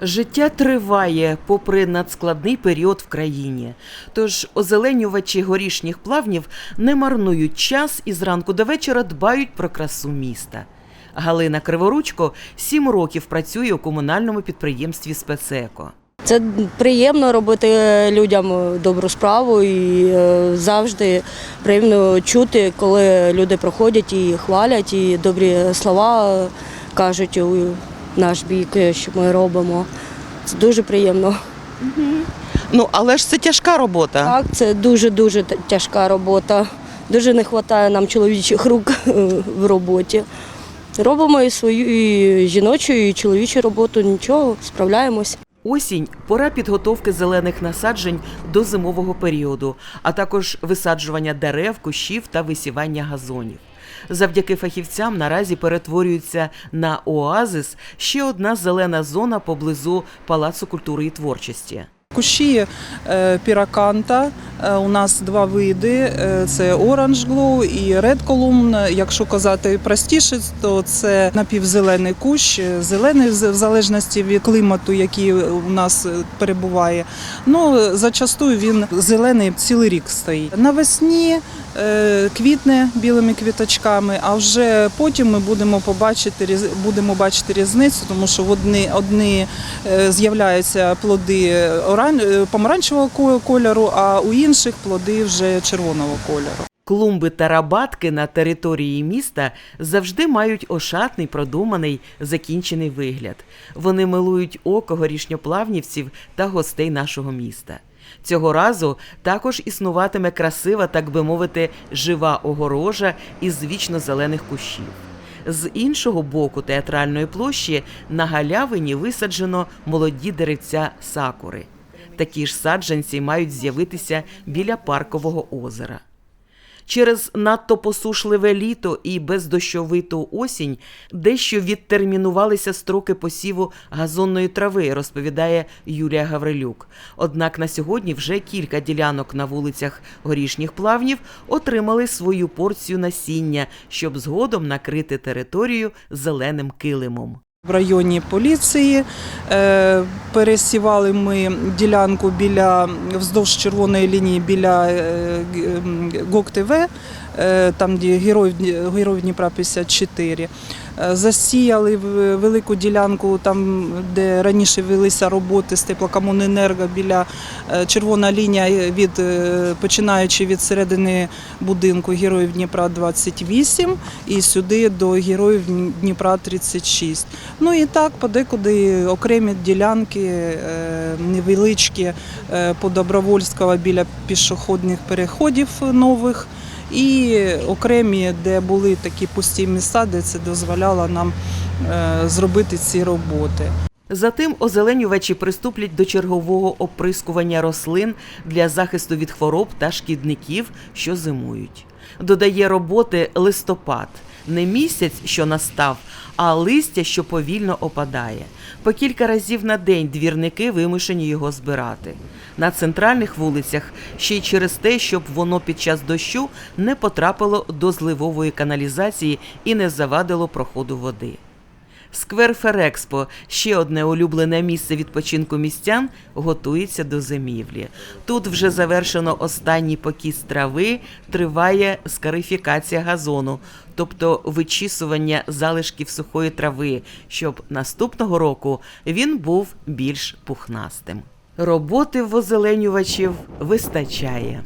Життя триває попри надскладний період в країні. Тож озеленювачі горішніх плавнів не марнують час і зранку до вечора дбають про красу міста. Галина Криворучко сім років працює у комунальному підприємстві «Спецеко». Це приємно робити людям добру справу і е, завжди приємно чути, коли люди проходять і хвалять, і добрі слова кажуть наш бік, що ми робимо. Це дуже приємно. Ну, але ж це тяжка робота. Так, це дуже-дуже тяжка робота. Дуже не вистачає нам чоловічих рук е, в роботі. Робимо і свою і жіночу, і чоловічу роботу, нічого, справляємось. Осінь пора підготовки зелених насаджень до зимового періоду, а також висаджування дерев, кущів та висівання газонів. Завдяки фахівцям наразі перетворюється на оазис ще одна зелена зона поблизу Палацу культури і творчості. Кущі е, піраканта. е, У нас два види: е, це Orange Glow і Red Column. Якщо казати простіше, то це напівзелений кущ, зелений в залежності від клімату, який у нас перебуває. Ну зачастую він зелений цілий рік стоїть. Навесні квітне білими квіточками, а вже потім ми будемо побачити будемо бачити різницю, тому що одні, одні з'являються плоди оран- е, помаранчевого кольору, а у інших плоди вже червоного кольору. Клумби та рабатки на території міста завжди мають ошатний, продуманий, закінчений вигляд. Вони милують око горішньоплавнівців та гостей нашого міста. Цього разу також існуватиме красива, так би мовити, жива огорожа із вічно зелених кущів. З іншого боку театральної площі на галявині висаджено молоді деревця сакури. Такі ж саджанці мають з'явитися біля паркового озера. Через надто посушливе літо і бездощовиту осінь дещо відтермінувалися строки посіву газонної трави, розповідає Юлія Гаврилюк. Однак на сьогодні вже кілька ділянок на вулицях горішніх плавнів отримали свою порцію насіння, щоб згодом накрити територію зеленим килимом. В районі поліції. Е, пересівали ми ділянку біля вздовж червоної лінії біля е, ГОК-ТВ, там де героїв, Дніпра 54. Е, Засіяли велику ділянку, там, де раніше велися роботи з теплокомуненерго біля е, червона лінія від е, починаючи від середини будинку Героїв Дніпра 28 і сюди до Героїв Дніпра 36. Ну і так, подекуди окремі ділянки е, невеличкі е, по Добровольського біля пішохідних переходів нових. І окремі, де були такі пусті міста, де це дозволяло нам е, зробити ці роботи. Затим озеленювачі приступлять до чергового оприскування рослин для захисту від хвороб та шкідників, що зимують. Додає роботи листопад, не місяць, що настав, а листя, що повільно опадає. По кілька разів на день двірники вимушені його збирати. На центральних вулицях ще й через те, щоб воно під час дощу не потрапило до зливової каналізації і не завадило проходу води. Сквер Ферекспо, ще одне улюблене місце відпочинку містян, готується до зимівлі. Тут вже завершено останній покіс трави, триває скарифікація газону, тобто вичісування залишків сухої трави, щоб наступного року він був більш пухнастим. Роботи в озеленювачів вистачає.